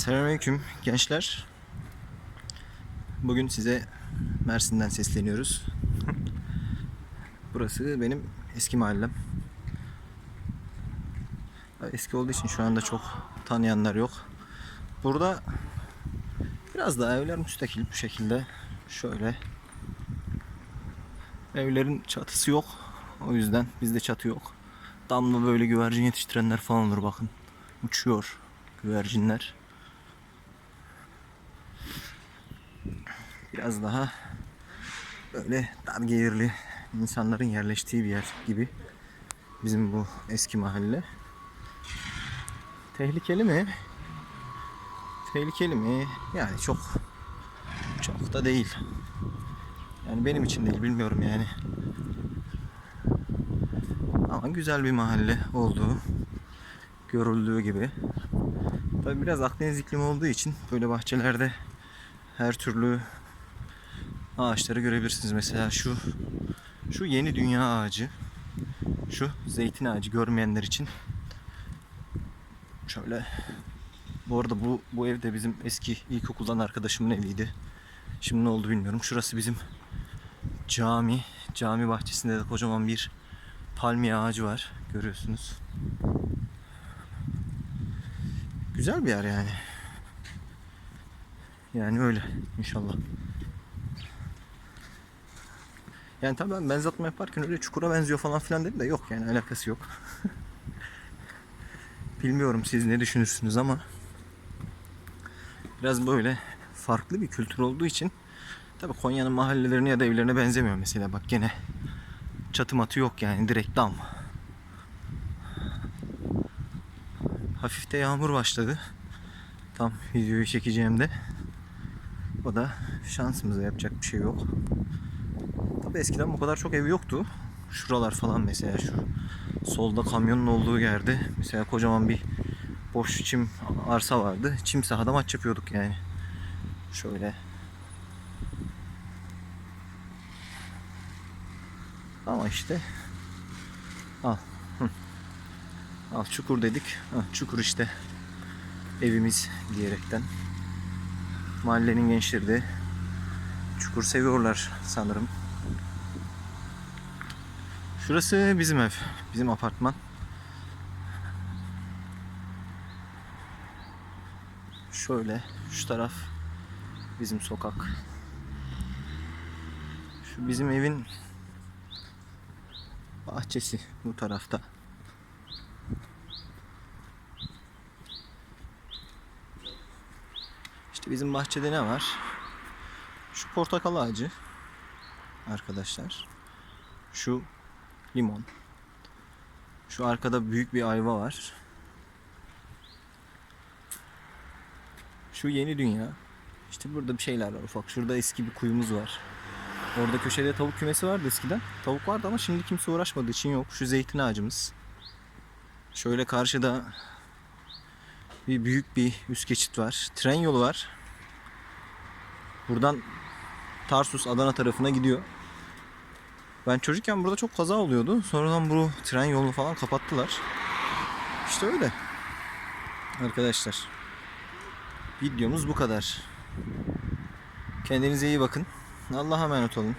Selamünaleyküm gençler. Bugün size Mersin'den sesleniyoruz. Burası benim eski mahallem. Eski olduğu için şu anda çok tanıyanlar yok. Burada biraz daha evler müstakil bu şekilde. Şöyle. Evlerin çatısı yok. O yüzden bizde çatı yok. Damla böyle güvercin yetiştirenler falan olur bakın. Uçuyor güvercinler. Biraz daha böyle dar gelirli insanların yerleştiği bir yer gibi bizim bu eski mahalle. Tehlikeli mi? Tehlikeli mi? Yani çok çok da değil. Yani benim için değil bilmiyorum yani. Ama güzel bir mahalle olduğu görüldüğü gibi. Tabi biraz Akdeniz iklimi olduğu için böyle bahçelerde her türlü ağaçları görebilirsiniz. Mesela şu şu yeni dünya ağacı. Şu zeytin ağacı görmeyenler için şöyle bu arada bu bu ev de bizim eski ilkokuldan arkadaşımın eviydi. Şimdi ne oldu bilmiyorum. Şurası bizim cami. Cami bahçesinde de kocaman bir palmiye ağacı var. Görüyorsunuz. Güzel bir yer yani. Yani öyle inşallah. Yani tabii ben benzetme yaparken öyle çukura benziyor falan filan dedim de yok yani alakası yok. Bilmiyorum siz ne düşünürsünüz ama biraz böyle farklı bir kültür olduğu için tabii Konya'nın mahallelerine ya da evlerine benzemiyor mesela bak gene çatı matı yok yani direkt dam. Hafifte yağmur başladı. Tam videoyu çekeceğimde. O da şansımıza yapacak bir şey yok. Tabi eskiden bu kadar çok ev yoktu. Şuralar falan mesela şu solda kamyonun olduğu yerde mesela kocaman bir boş çim arsa vardı. Çim sahada maç yapıyorduk yani. Şöyle. Ama işte al. Hı. Al çukur dedik. Ha, çukur işte evimiz diyerekten. Mahallenin gençleri de çukur seviyorlar sanırım. Şurası bizim ev. Bizim apartman. Şöyle şu taraf bizim sokak. Şu bizim evin bahçesi bu tarafta. İşte bizim bahçede ne var? Şu portakal ağacı arkadaşlar. Şu limon. Şu arkada büyük bir ayva var. Şu yeni dünya. İşte burada bir şeyler var ufak. Şurada eski bir kuyumuz var. Orada köşede tavuk kümesi vardı eskiden. Tavuk vardı ama şimdi kimse uğraşmadığı için yok. Şu zeytin ağacımız. Şöyle karşıda bir büyük bir üst geçit var. Tren yolu var. Buradan Tarsus Adana tarafına gidiyor. Ben çocukken burada çok kaza oluyordu. Sonradan bu tren yolunu falan kapattılar. İşte öyle. Arkadaşlar. Videomuz bu kadar. Kendinize iyi bakın. Allah'a emanet olun.